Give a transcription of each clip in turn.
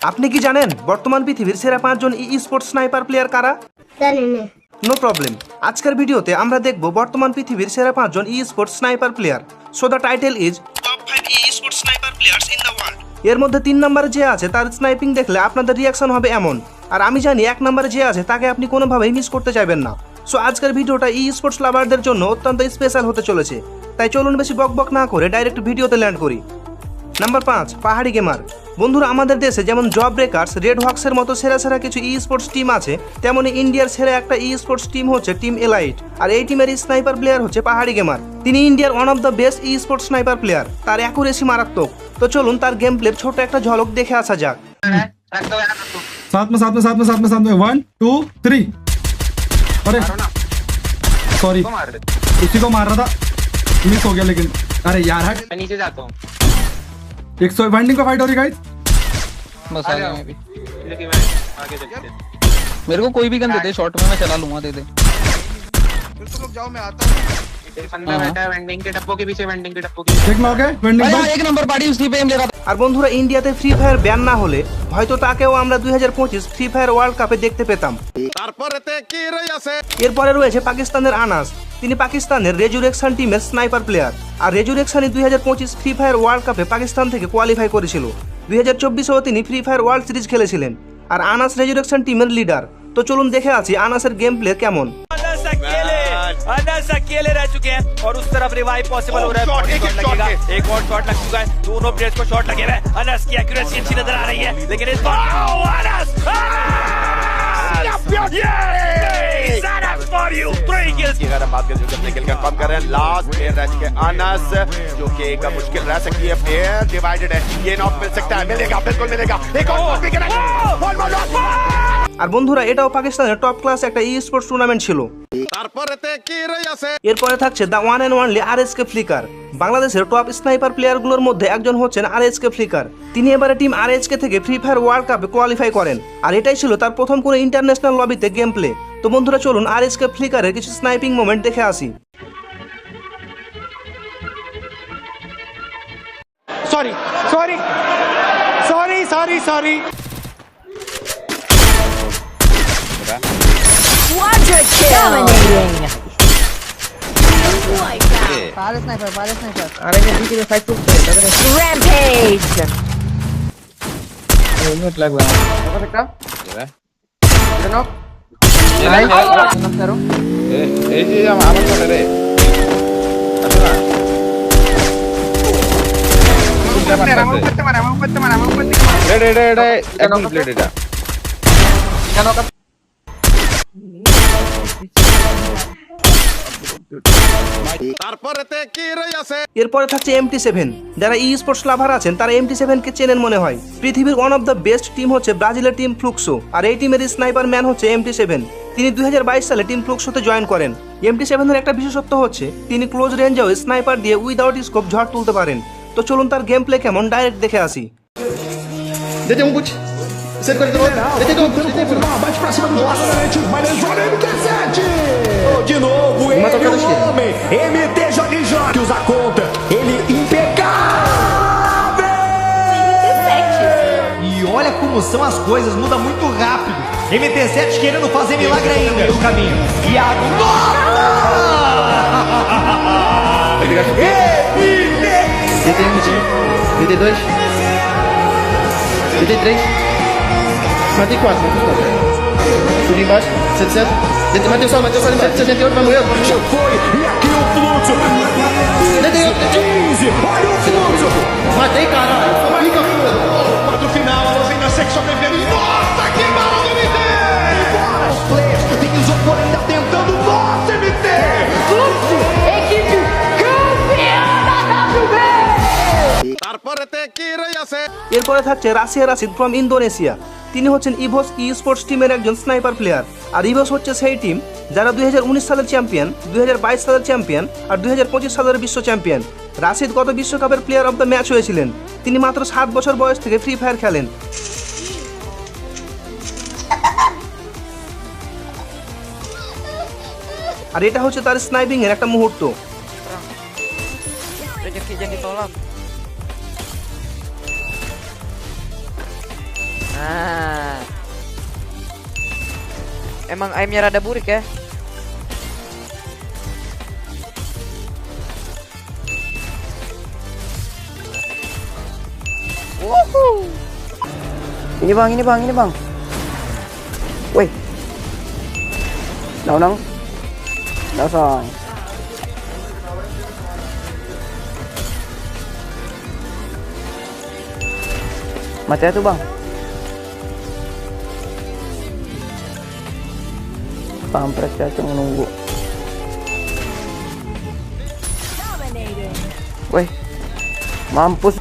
আপনি কি জানেন বর্তমান পৃথিবীর সেরা পাঁচজন ই স্পোর্টস স্নাইপার প্লেয়ার কারা না। নো প্রবলেম আজকের ভিডিওতে আমরা দেখব বর্তমান পৃথিবীর সেরা পাঁচজন esports sniper player so the title is top five esports sniper players in the world এর মধ্যে তিন নম্বরে যে আছে তার স্নাইপিং দেখলে আপনাদের রিয়াকশন হবে এমন। আর আমি জানি এক নম্বরে যে আছে তাকে আপনি কোনোভাবেই মিস করতে চাইবেন না। সো আজকের ভিডিওটা ই স্পোর্টস লাভারদের জন্য অত্যন্ত স্পেশাল হতে চলেছে। তাই চলুন বেশি বক বক না করে ডাইরেক্ট ভিডিওতে ল্যান্ড করি। নাম্বার পাঁচ পাহাড়ি গেমার বন্ধুরা আমাদের দেশে যেমন জব ব্রেকার্স রেড হক্সের মতো সেরা সেরা কিছু ই স্পোর্টস টিম আছে তেমনি ইন্ডিয়ার সেরা একটা ই স্পোর্টস টিম হচ্ছে টিম এলাইট আর এই টিমের স্নাইপার প্লেয়ার হচ্ছে পাহাড়ি গেমার তিনি ইন্ডিয়ার one of the best e sports sniper player তার অ্যাকুরেসি মারাত্মক তো চলুন তার গেম প্লের ছোট একটা ঝলক দেখে আসা যাক साथ में साथ में साथ में साथ में साथ में वन टू थ्री अरे सॉरी उसी को मार रहा था मिस हो गया लेकिन अरे यार हट मैं नीचे जाता हूँ एक सौ वाइंडिंग पे फाइट हो रही गाइस बस आ गया मैं भी लेकिन मैं आगे देखते हैं मेरे को कोई भी गन दे दे शॉर्ट में मैं चला लूंगा दे दे एक बंदा बैठा है वेंडिंग के डब्बों के पीछे वेंडिंग के डब्बों के पीछे एक नॉक है वाइंडिंग भाई पे एक नंबर पार्टी उसी पे एम ले रहा था আর বন্ধুরা ইন্ডিয়াতে ফ্রি ফায়ার ব্যান না হলে হয়তো তাকেও আমরা দুই হাজার পঁচিশ ফ্রি ফায়ার ওয়ার্ল্ড কাপে দেখতে পেতাম এরপরে রয়েছে পাকিস্তানের আনাস তিনি পাকিস্তানের রেজুরেকশন টিমের স্নাইপার প্লেয়ার আর রেজুরেকশনই দুই হাজার পঁচিশ ফ্রি ফায়ার ওয়ার্ল্ড কাপে পাকিস্তান থেকে কোয়ালিফাই করেছিল দুই হাজার চব্বিশেও তিনি ফ্রি ফায়ার ওয়ার্ল্ড সিরিজ খেলেছিলেন আর আনাস রেজুরেকশন টিমের লিডার তো চলুন দেখে আছি আনাসের গেম প্লে কেমন अनस अकेले अनस अकेले रह चुके हैं और उस तरफ रिवाइव पॉसिबल हो रहा है Body shot लगेगा एक और शॉट लग चुका है दोनों प्लेयर्स को शॉट लगे हुए हैं अनस की एक्यूरेसी अच्छी नजर आ रही है लेकिन इस बार Oh, अनस अगर हम बात करें जो अपने किल कंफर्म कर रहे हैं। लास्ट प्लेयर रह चुके अनस जो कि एक मुश्किल रह सकती है। प्लेयर डिवाइडेड है। ये नॉक मिल सकता है। मिलेगा बिल्कुल मिलेगा। एक और भी करेगा! আর বন্ধুরা এটাও পাকিস্তানের টপ ক্লাস একটা ই স্পোর্টস টুর্নামেন্ট ছিল। তারপরেতে কি রয়েছে এরপরে থাকছে the one and only R S K flicker বাংলাদেশের টপ স্নাইপার প্লেয়ারগুলোর মধ্যে একজন হচ্ছেন আর এস কে ফ্লিকার তিনি এবারে টিম আর এস কে থেকে ফ্রি ফায়ার ওয়ার্ল্ড কাপে কোয়ালিফাই করেন। আর এটাই ছিল তার প্রথম কোনো ইন্টারন্যাশনাল লবিতে গেম প্লে তো বন্ধুরা চলুন আর এস কে ফ্লিকারের কিছু স্নাইপিং মোমেন্ট দেখে আসি। Sorry sorry sorry sorry sorry. Mega kill. Dominating. Fire sniper, fire sniper. अरे मैं ठीक है फाइट टू पे Rampage. हेलमेट लग रहा है। पता दिखता? ये रहा। ये नॉक। लाइन नॉक करो। ए ए जी हम आवाज़ कर रहे हैं। अच्छा। मारा मारा मारा मारा मारा मारा रेड रेड रेड एक प्लेट है जा। क्या नॉक এরপরে থাকছে এমটি সেভেন যারা ই স্পোর্টস লাভার আছেন তারা এমটি সেভেনকে চেনেন মনে হয়। পৃথিবীর one of the best team হচ্ছে ব্রাজিলের টিম ফ্লুকসো। আর এই টিমের স্নাইপার ম্যান হচ্ছে এমটি সেভেন তিনি দুই হাজার বাইশ সালে টিম ফ্লুকসোতে জয়েন করেন। এমটি সেভেনের একটা বিশেষত্ব হচ্ছে তিনি ক্লোজ রেঞ্জেও স্নাইপার দিয়ে উইদাউট স্কোপ ঝড় তুলতে পারেন। তো চলুন তার গেম প্লে কেমন ডাইরেক্ট দেখে আসি। 148. Ele tentou confirmar, bate pra cima do Jorge. Mas olha MT7. De novo, ele, o homem. MT Jorge Jorge. Que usa conta. Ele impecável. MT7. E olha como são as coisas, muda muito rápido. MT7 querendo fazer milagre tá ainda. O caminho. E agora! MT7. 32. 33. 74, Subiu embaixo, 700. Mateus Sala, Mateus Sala, 78, vai morrer. Já Foi, e aqui o fluxo. 78, 15, olha o fluxo. Matei, caralho. Fica, Quatro final, ainda sexo, primeiro. এরপরে থাকছে Russia Rashid from Indonesia. তিনি হচ্ছেন ইভোস ই sports টিমের একজন sniper player আর ইভোস হচ্ছে সেই team যারা দুই সালের চ্যাম্পিয়ন দুই সালের চ্যাম্পিয়ন আর দুই সালের বিশ্ব চ্যাম্পিয়ন রাশিদ গত বিশ্বকাপের প্লেয়ার অফ দ্য ম্যাচ হয়েছিলেন। তিনি মাত্র সাত বছর বয়স থেকে ফ্রি ফায়ার খেলেন। আর এটা হচ্ছে তার স্নাইপিং এর একটা মুহূর্ত। Ah. Emang aimnya rada burik ya? Woohoo. Ini bang, ini bang, ini bang. Woi. Nong nong. Nong song. Mati tuh bang. Kampret ya tuh nunggu. Woi. Mampus.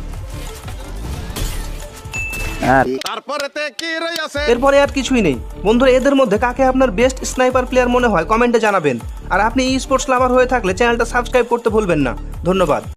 এরপরে আর কিছুই নেই বন্ধুরা এদের মধ্যে কাকে আপনার বেস্ট স্নাইপার প্লেয়ার মনে হয় কমেন্টে জানাবেন আর আপনি ই স্পোর্টস লাভার হয়ে থাকলে চ্যানেলটা সাবস্ক্রাইব করতে ভুলবেন না ধন্যবাদ